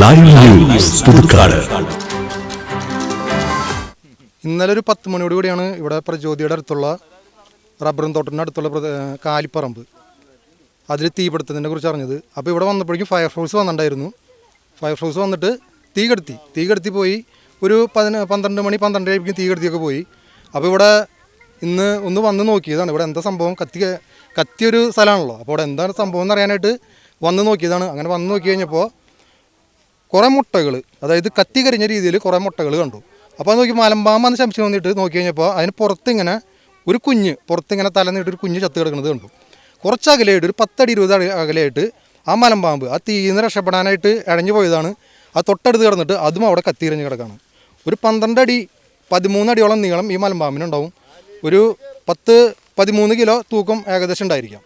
Live news Puthukkad ഇന്നലെ ഒരു പത്ത് മണിയോട് കൂടിയാണ് ഇവിടെ പ്രചോദിയുടെ അടുത്തുള്ള റബ്ബറും തോട്ടത്തിന്റെ അടുത്തുള്ള കാലിപ്പറമ്പ്. അതിൽ തീപിടുത്തതിനെ കുറിച്ച് അറിഞ്ഞത്. അപ്പോൾ ഇവിടെ വന്നപ്പോഴേക്കും ഫയർ ഫയർഫോഴ്സ് വന്നിട്ടുണ്ടായിരുന്നു. ഫയർഫോഴ്സ് വന്നിട്ട് തീ കെടുത്തി. തീ കെടുത്തി പോയി. ഒരു പതിന പന്ത്രണ്ട് മണി പന്ത്രണ്ട് ആയിരിക്കും തീ കെടുത്തിയൊക്കെ പോയി. അപ്പോൾ ഇവിടെ ഇന്ന് ഒന്ന് വന്ന് നോക്കിയതാണ്. ഇവിടെ എന്താ സംഭവം? കത്തി കത്തിയൊരു സ്ഥലമാണല്ലോ. അപ്പോൾ അവിടെ എന്താണ് സംഭവം എന്ന് അറിയാനായിട്ട് വന്ന് നോക്കിയതാണ്. അങ്ങനെ വന്ന് നോക്കി കഴിഞ്ഞപ്പോൾ കുറേ മുട്ടകൾ അതായത് കത്തി കരിഞ്ഞ രീതിയിൽ കുറേ മുട്ടകൾ കണ്ടു. അപ്പോൾ നോക്കി മലമ്പാമ്പെന്ന് ശംശം വന്നിട്ട് നോക്കി കഴിഞ്ഞപ്പോൾ അതിന് പുറത്തിങ്ങനെ ഒരു കുഞ്ഞ് പുറത്തിങ്ങനെ തല നീട്ടൊരു കുഞ്ഞ് ചത്ത് കിടക്കുന്നത് കണ്ടു. കുറച്ച് അകലെയായിട്ട് ഒരു പത്തടി ഇരുപത് അകലെയായിട്ട് ആ മലമ്പാമ്പ് ആ തീന്ന് രക്ഷപ്പെടാനായിട്ട് ഇഴഞ്ഞു പോയതാണ്. ആ തൊട്ടടുത്ത് കിടന്നിട്ട് അതും അവിടെ കത്തിരിഞ്ഞ് കിടക്കാണ്. ഒരു പന്ത്രണ്ട് അടി പതിമൂന്ന് നീളം ഈ മലമ്പാമ്പിനുണ്ടാവും ഒരു പത്ത് പതിമൂന്ന് കിലോ തൂക്കം ഏകദേശം ഉണ്ടായിരിക്കാം.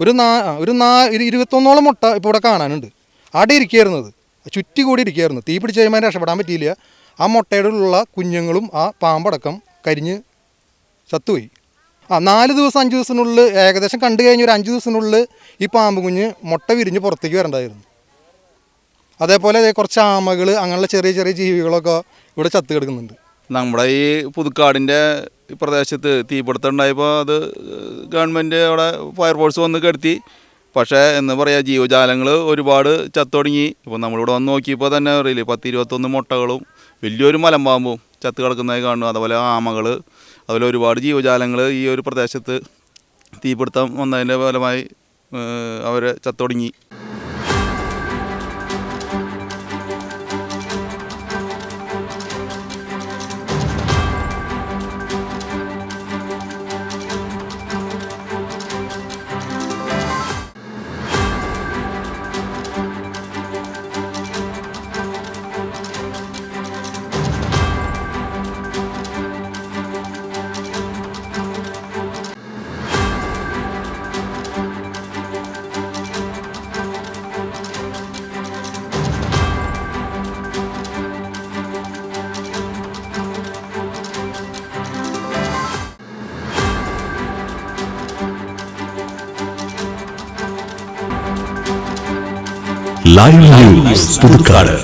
ഒരു നാ ഒരു നാ ഇരു- ഇരുപത്തൊന്നോളം മുട്ട ഇപ്പോൾ ഇവിടെ കാണാനുണ്ട്. അവിടെ ഇരിക്കുകയായിരുന്നത്. ചുറ്റി കൂടി ഇരിക്കുകയായിരുന്നു. തീ പിടിച്ച് കഴിയുമ്പോൾ രക്ഷപ്പെടാൻ പറ്റിയില്ല. ആ മുട്ടയുടെ ഉള്ള കുഞ്ഞുങ്ങളും ആ പാമ്പടക്കം കരിഞ്ഞ് ചത്തുപോയി. ആ നാല് ദിവസം അഞ്ച് ദിവസത്തിനുള്ളിൽ ഏകദേശം കണ്ടു കഴിഞ്ഞ ഒരു അഞ്ച് ദിവസത്തിനുള്ളിൽ ഈ പാമ്പ് കുഞ്ഞ് മുട്ട വിരിഞ്ഞ് പുറത്തേക്ക് വരണ്ടായിരുന്നു അതേപോലെ കുറച്ച് ആമകൾ അങ്ങനെയുള്ള ചെറിയ ചെറിയ ജീവികളൊക്കെ ഇവിടെ ചത്തു കിടക്കുന്നുണ്ട്. നമ്മുടെ ഈ പുതുക്കാടിന്റെ പ്രദേശത്ത് തീപിടുത്തം ഉണ്ടായപ്പോൾ അത് ഗവൺമെന്റ് അവിടെ ഫയർഫോഴ്സ് വന്ന് കെടുത്തി പക്ഷേ എന്ന് പറയാ ജീവജാലങ്ങൾ ഒരുപാട് ചത്തൊടുങ്ങി. ഇപ്പോൾ നമ്മളിവിടെ വന്ന് നോക്കിയപ്പോൾ തന്നെ അറിയില്ലേ പത്ത് ഇരുപത്തൊന്ന് മുട്ടകളും വലിയൊരു മലമ്പാമ്പും ചത്ത് കിടക്കുന്നതായി കാണുന്നു. അതുപോലെ ആമകൾ അതുപോലെ ഒരുപാട് ജീവജാലങ്ങൾ ഈ ഒരു പ്രദേശത്ത് തീപിടുത്തം വന്നതിന്റെ ഫലമായി അവർ ചത്തൊടുങ്ങി. Live news Puthukkad